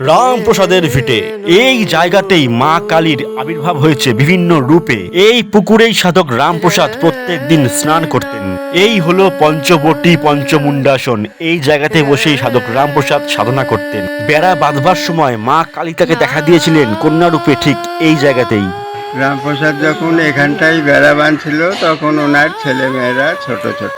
রামপ্রসাদের ভিটে। এই জায়গাতেই মা কালীর আবির্ভাব হয়েছে বিভিন্ন রূপে। এই পুকুরেই সাধক রামপ্রসাদ প্রত্যেক দিন স্নান করতেন। এই হলো পঞ্চবটী পঞ্চমুন্ডাসন এই জায়গাতে বসেই সাধক রামপ্রসাদ সাধনা করতেন। বেড়া বাঁধবার সময় মা কালী তাকে দেখা দিয়েছিলেন কন্যা রূপে ঠিক এই জায়গাতেই। রামপ্রসাদ যখন এখানটাই বেড়া বাঁধছিল তখন ওনার ছেলে মেয়েরা ছোট ছোট।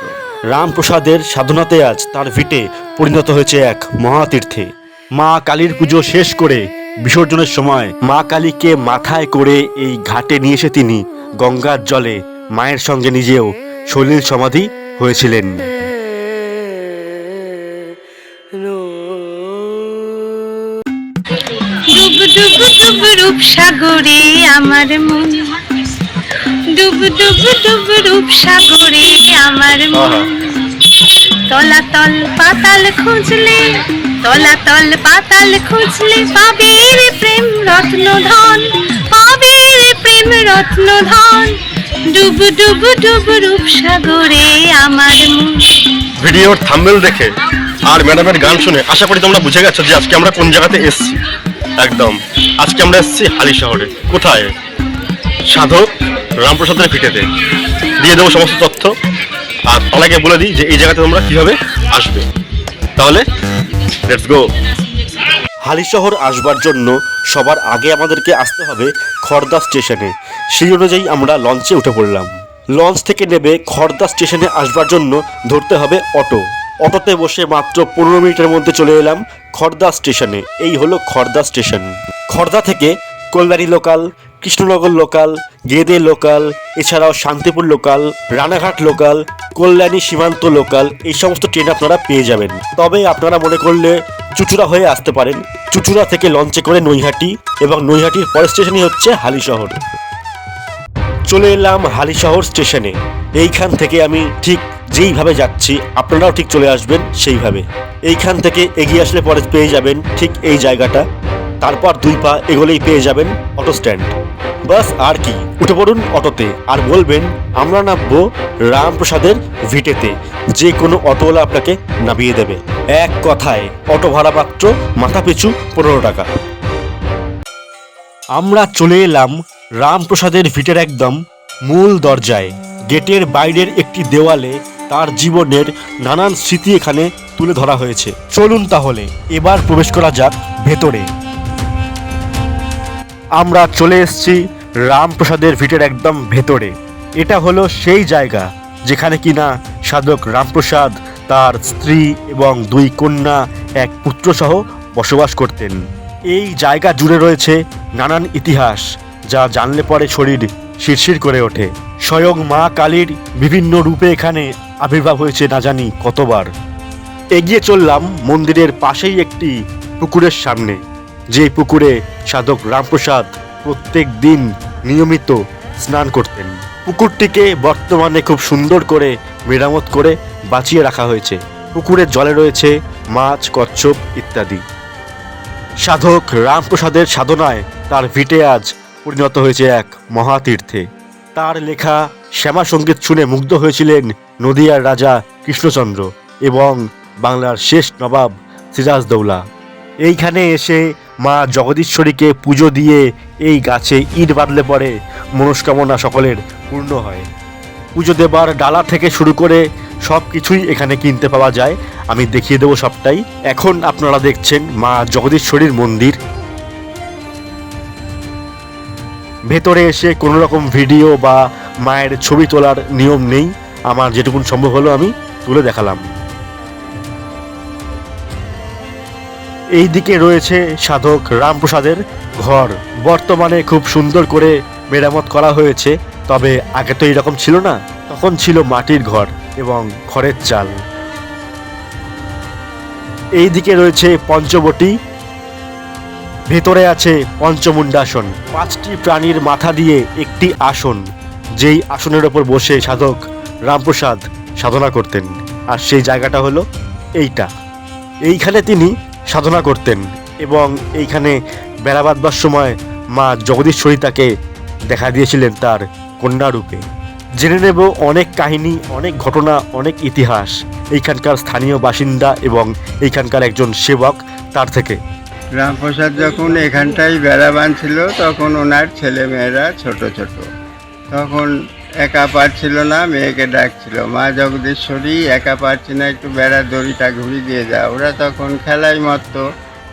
রামপ্রসাদের সাধনাতে আজ তার ভিটে পরিণত হয়েছে এক মহাতীর্থে। মা কালীর পুজো শেষ করে বিসর্জনের সময় মা কালীকে মাথায় করে এই ঘাটে নিয়ে এসে তিনি গঙ্গার জলে মায়ের সঙ্গে নিজেও সলিল সমাধি হয়েছিলেন। ডুব ডুব ডুব রূপ সাগরে আমার মন। ডুব ডুব ডুব রূপ সাগরে আমার মন। তলাতল পাতাল খুঁজলে তলাতল পাতাল খুঁজলে পাবে রে প্রেম রত্ন ধন পাবে রে প্রেম রত্ন ধন ডুব ডুব ডুব রূপ সাগরে আমার ভিডিওর থাম্বেল দেখে আর ম্যাডামের গান শুনে আশা করি তোমরা বুঝে গেছো যে আজকে আমরা কোন জায়গাতে এসেছি। একদম। আজকে আমরা এসেছি হালি শহরে। কোথায়? সাধক রামপ্রসাদের ভিটেতে দিয়ে দেবো সমস্ত তথ্য। আর তালাকে বলে দিই যে এই জায়গাতে তোমরা কীভাবে আসবে। তাহলে লেটস গো হালিশহর আসবার জন্য সবার আগে আমাদেরকে আসতে হবে খড়দা স্টেশনে। সেই অনুযায়ী আমরা লঞ্চে উঠে পড়লাম। লঞ্চ থেকে নেবে খড়দা স্টেশনে আসবার জন্য ধরতে হবে অটো। অটোতে বসে মাত্র পনেরো মিনিটের মধ্যে চলে এলাম খড়দা স্টেশনে। এই হলো খড়দা স্টেশন। খড়দা থেকে Kalyani local Krishnanagar local, Gede local, এছাড়াও Shantipur local, Ranaghat local, Kalyani Simanta local, এই সমস্ত ট্রেন আপনারা পেয়ে যাবেন। তবে আপনারা মনে করলে চুচুড়া হয়ে আসতে পারেন। চুচুড়া থেকে লঞ্চে করে নৈহাটি এবং নৈহাটির পরের স্টেশনই হচ্ছে হালিশহর। চলে এলাম হালিশহর স্টেশনে। এইখান থেকে আমি ঠিক যেইভাবে যাচ্ছি, আপনারাও ঠিক চলে আসবেন সেইভাবে। এইখান থেকে এগিয়ে আসলে পরে পেয়ে যাবেন ঠিক এই জায়গাটা। তারপর দুই পা এগোলেই পেয়ে যাবেন অটো স্ট্যান্ড। বাস আর কি? উঠে পড়ুন অটোতে। আর বলবেন, আমরা নামবো রামপ্রসাদের ভিটেতে। যে কোনো অটোওয়ালা আপনাকে নামিয়ে দেবে। এক কথায়, অটো ভাড়া মাত্র মাথা পিছু পনেরো টাকা। আমরা চলে এলাম রামপ্রসাদের ভিটের একদম মূল দরজায়। গেটের বাইরের একটি দেওয়ালে তার জীবনের নানান স্মৃতি এখানে তুলে ধরা হয়েছে। চলুন তাহলে, এবার প্রবেশ করা যাক ভেতরে। আমরা চলে এসেছি রামপ্রসাদের ভিটের একদম ভেতরে। এটা হলো সেই জায়গা যেখানে কিনা সাধক রামপ্রসাদ তার স্ত্রী এবং দুই কন্যা, এক পুত্রসহ বসবাস করতেন। এই জায়গা জুড়ে রয়েছে নানান ইতিহাস যা জানলে পরে শরীর শিরশির করে ওঠে। স্বয়ং মা কালীর বিভিন্ন রূপে এখানে আবির্ভাব হয়েছে না জানি কতবার। এগিয়ে চললাম মন্দিরের পাশেই একটি পুকুরের সামনে। যে পুকুরে সাধক রামপ্রসাদ প্রত্যেক দিন নিয়মিত স্নান করতেন। পুকুরটিকে বর্তমানে খুব সুন্দর করে মেরামত করে বাঁচিয়ে রাখা হয়েছে। পুকুরের জলে রয়েছে মাছ, কচ্ছপ ইত্যাদি। সাধক রামপ্রসাদের সাধনায় তার ভিটে আজ পরিণত হয়েছে এক মহাতীর্থে। তার লেখা শ্যামা সংগীত শুনে মুগ্ধ হয়েছিলেন নদিয়ার রাজা কৃষ্ণচন্দ্র এবং বাংলার শেষ নবাব সিরাজদৌলা। এইখানে এসে মা জগদীশ্বরীকে পুজো দিয়ে এই গাছে ইট বাঁধলে পরে মনস্কামনা সকলের পূর্ণ হয়। পুজো দেবার ডালা থেকে শুরু করে সব কিছুই এখানে কিনতে পাওয়া যায়। আমি দেখিয়ে দেবো সবটাই। এখন আপনারা দেখছেন মা জগদীশ্বরীর মন্দির। ভেতরে এসে কোনো রকম ভিডিও বা মায়ের ছবি তোলার নিয়ম নেই। আমার যেটুকুন সম্ভব হলো আমি তুলে দেখালাম। এই দিকে রয়েছে সাধক রামপ্রসাদের ঘর। বর্তমানে খুব সুন্দর করে মেরামত করা হয়েছে, তবে আগে তো এরকম ছিল না। তখন ছিল মাটির ঘর এবং খড়ের চাল। এই দিকে রয়েছে পঞ্চবটী, ভেতরে আছে পঞ্চমুণ্ডাসন। পাঁচটি প্রাণীর মাথা দিয়ে একটি আসন। যেই আসনের ওপর বসে সাধক রামপ্রসাদ সাধনা করতেন। আর সেই জায়গাটা হলো এইটা। এইখানে তিনি সাধনা করতেন এবং এইখানে বেড়া বাঁধবার সময় মা জগদীশ্বরী তাকে দেখা দিয়েছিলেন তার কন্যা রূপে। জেনে নেব অনেক কাহিনী, অনেক ঘটনা, অনেক ইতিহাস এইখানকার স্থানীয় বাসিন্দা এবং এইখানকার একজন সেবক তার থেকে। রামপ্রসাদ যখন এখানটায় বেড়া বাঁধছিল তখন ওনার ছেলে মেয়েরা ছোট ছোট। তখন একা পারছিল না মেয়েকে ডাকছিল। মা জগদীশ্বরী একা পারছি না একটু বেড়ার দড়িটা ঘুরিয়ে দিয়ে যা। ওরা তখন খেলায় মত্ত।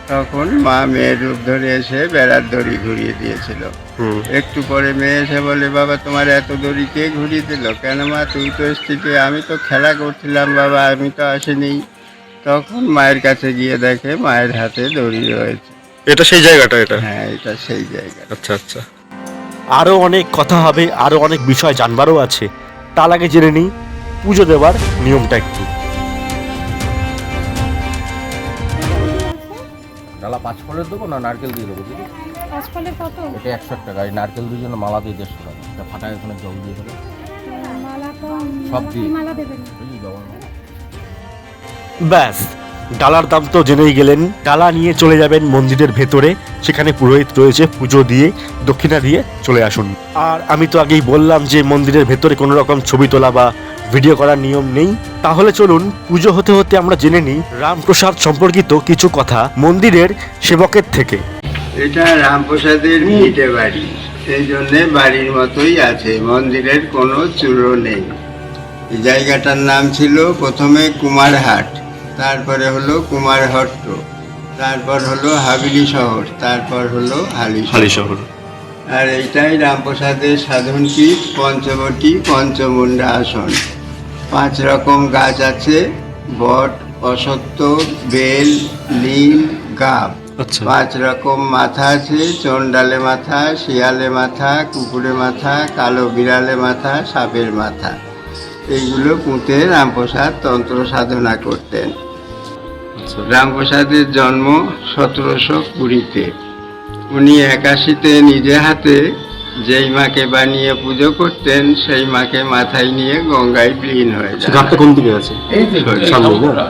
তখন মা মেয়ের রূপ ধরে এসে বেড়ার দড়ি ঘুরিয়ে দিয়েছিল। একটু পরে মেয়ে এসে বলে বাবা তোমার এত দড়ি কে ঘুরিয়ে দিল? কেন মা তুই তো এসছিলি। আমি তো খেলা করছিলাম বাবা আমি তো আসিনি। তখন মায়ের কাছে গিয়ে দেখে মায়ের হাতে দড়ি রয়েছে। এটা সেই জায়গাটা এটা? হ্যাঁ এটা সেই জায়গা। আচ্ছা আচ্ছা। আরও অনেক কথা হবে আরও অনেক বিষয় জানবারও আছে। তার আগে জেনে নিই পুজো দেওয়ার নিয়মটা একটু। ডালা পাঁচ ফলের দেবো না নারকেল দিয়ে দেবো দিদি পাঁচ ফলের কত? এটা একশো টাকা এই নারকেল দিয়ে জন্য মালা দিয়ে দেড়শো টাকা। এটা ফাটায় ওখানে জল দিয়ে দেবে। সব দিয়ে। মালা দেবেন? ব্যাস। ডালার দাম তো জেনেই গেলেন। ডালা নিয়ে চলে যাবেন মন্দিরের ভেতরে, সেখানে পুরোহিত রয়েছে, পুজো দিয়ে, দক্ষিণা দিয়ে চলে আসুন। আর আমি তো আগেই বললাম যে মন্দিরের ভেতরে কোনো রকম ছবি তোলা বা ভিডিও করার নিয়ম নেই। তাহলে চলুন, পুজো হতে হতে আমরা জেনে নিই রামপ্রসাদ সম্পর্কিত কিছু কথা মন্দিরের সেবকের থেকে। এটা রামপ্রসাদের ভিটে বাড়ি। সেই জন্যে বাড়ির মতোই আছে, মন্দিরের কোনো চূড়ো নেই। জায়গাটার নাম ছিল প্রথমে কুমারহাট। তারপরে হলো কুমারহট্ট তারপর হলো হাবিলি শহর তারপর হলো হালি হালি শহর। আর এইটাই রামপ্রসাদের সাধনপীঠ পঞ্চবটী পঞ্চমুণ্ডা আসন। পাঁচ রকম গাছ আছে বট অসত্য বেল নীল গাব। আচ্ছা। পাঁচ রকম মাথা আছে চন্ডালে মাথা শিয়ালে মাথা কুকুরে মাথা কালো বিড়ালে মাথা সাপের মাথা। এইগুলো পুঁতে রামপ্রসাদ তন্ত্র সাধনা করতেন। আচ্ছা। রামপ্রসাদের জন্ম সতেরোশো কুড়িতে। উনি একাশিতে নিজে হাতে যেই মাকে বানিয়ে পুজো করতেন সেই মাকে মাথায় নিয়ে গঙ্গায় বিলীন হয়ে যায় আছে? সামনে না?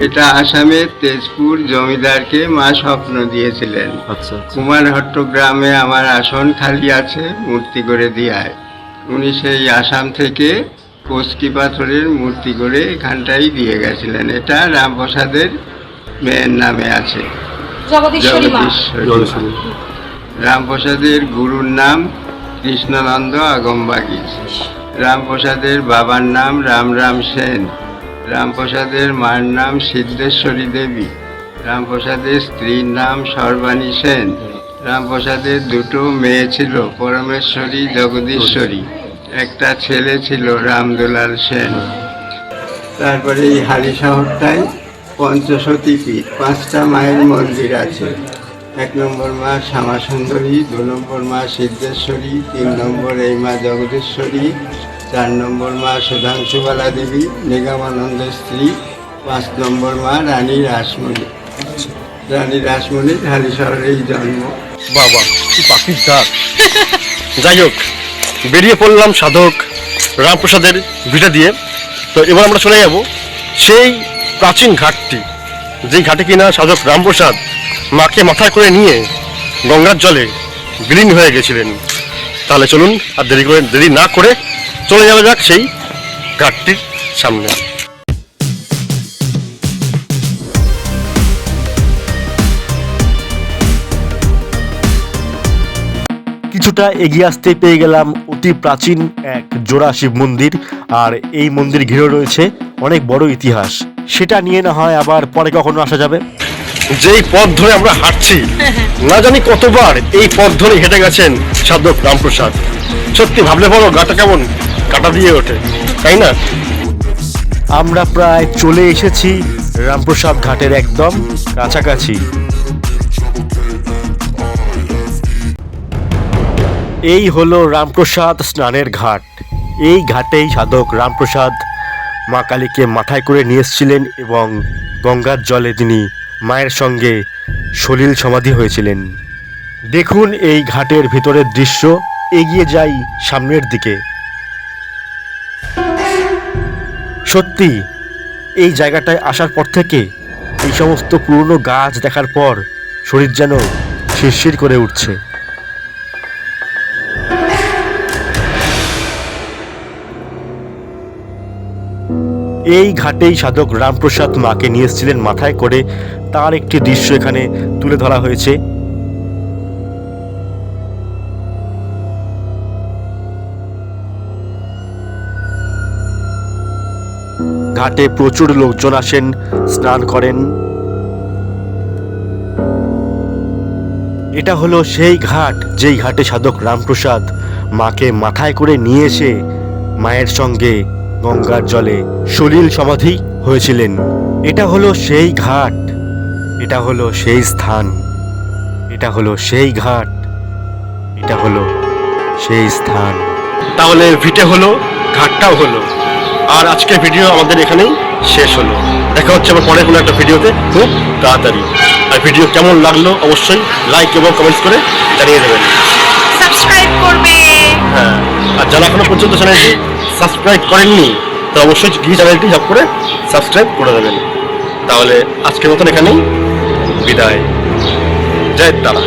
এটা আসামের তেজপুর জমিদারকে মা স্বপ্ন দিয়েছিলেন। আচ্ছা কুমারহট্ট গ্রামে আমার আসন খালি আছে মূর্তি করে দিয়ায় উনি সেই আসাম থেকে কোসকি পাথরের মূর্তি করে এখানটাই দিয়ে গেছিলেন। এটা রামপ্রসাদের মেয়ের নামে আছে। রামপ্রসাদের গুরুর নাম কৃষ্ণানন্দ আগমবাগী। রামপ্রসাদের বাবার নাম রামরাম সেন। রামপ্রসাদের মার নাম সিদ্ধেশ্বরী দেবী। রামপ্রসাদের স্ত্রীর নাম সর্বাণী সেন। রামপ্রসাদের দুটো মেয়ে ছিল পরমেশ্বরী জগদীশ্বরী। একটা ছেলে ছিল, রামদুলাল সেন। তারপরে এই হালি শহরটায় পঞ্চসতী পীঠ, পাঁচটা মায়ের মন্দির আছে। এক নম্বর মা শ্যামা সুন্দরী দু নম্বর মা সিদ্ধেশ্বরী, তিন নম্বর এই মা জগদেশ্বরী, চার নম্বর মা সুধাংশুবালা দেবী নিগমানন্দের স্ত্রী, পাঁচ নম্বর মা রানী রাসমণি। রানী রাসমণির হালি শহরেই জন্ম। বাবা পাখির যাই হোক বেরিয়ে পড়লাম সাধক রামপ্রসাদের ভিটা দিয়ে। তো এবার আমরা চলে যাব সেই প্রাচীন ঘাটটি যেই ঘাটে কিনা সাধক রামপ্রসাদ মাকে মাথায় করে নিয়ে গঙ্গার জলে বিলীন হয়ে গেছিলেন। তাহলে চলুন আর দেরি করে দেরি না করে চলে যাওয়া যাক সেই ঘাটটির সামনে। কিছুটা এগিয়ে আসতে পেয়ে গেলাম অতি প্রাচীন এক জোড়া শিব মন্দির। আর এই মন্দির ঘিরে রয়েছে অনেক বড় ইতিহাস। সেটা নিয়ে না হয় আবার পরে কখনো আসা যাবে। যেই পথ ধরে আমরা হাঁটছি না জানি কতবার এই পথ ধরে হেঁটে গেছেন সাধক রামপ্রসাদ। সত্যি ভাবলে বলো গাটা কেমন? কাটা দিয়ে ওঠে তাই না? আমরা প্রায় চলে এসেছি রামপ্রসাদ ঘাটের একদম কাছাকাছি। এই হলো রামপ্রসাদ স্নানের ঘাট। এই ঘাটেই সাধক রামপ্রসাদ মা কালীকে মাথায় করে নিয়ে এসেছিলেন এবং গঙ্গার জলে তিনি মায়ের সঙ্গে সলিল সমাধি হয়েছিলেন। দেখুন এই ঘাটের ভিতরের দৃশ্য, এগিয়ে যাই সামনের দিকে। সত্যি, এই জায়গাটায় আসার পর থেকে এই সমস্ত পুরনো গাছ দেখার পর শরীর যেন শিরশির করে উঠছে। এই ঘাটেই সাধক রামপ্রসাদ মাকে নিয়ে এসেছিলেন মাথায় করে। তার একটি দৃশ্য এখানে তুলে ধরা হয়েছে। ঘাটে প্রচুর লোকজন আসেন, স্নান করেন। এটা হলো সেই ঘাট যেই ঘাটে সাধক রামপ্রসাদ মাকে মাথায় করে নিয়ে এসে মায়ের সঙ্গে গঙ্গার জলে সলিল সমাধি হয়েছিলেন। এটা হলো সেই ঘাট। এটা হলো সেই স্থান। এটা হলো সেই ঘাট। এটা হলো সেই স্থান। তাহলে ভিটে হলো ঘাটটাও হলো। আর আজকের ভিডিও আমাদের এখানেই শেষ হলো। দেখা হচ্ছে আবার পরে কোনো একটা ভিডিওতে খুব তাড়াতাড়ি। আর ভিডিও কেমন লাগল অবশ্যই লাইক এবং কমেন্টস করে জানিয়ে দেবেন। সাবস্ক্রাইব করবে। হ্যাঁ আর যারা এখনও পর্যন্ত চ্যানেলটি সাবস্ক্রাইব করেননি, তো অবশ্যই গিয়ে চ্যানেলটি জব করে সাবস্ক্রাইব করে দেবেন। তাহলে আজকের মতন এখানেই বিদায়। জয় তারা।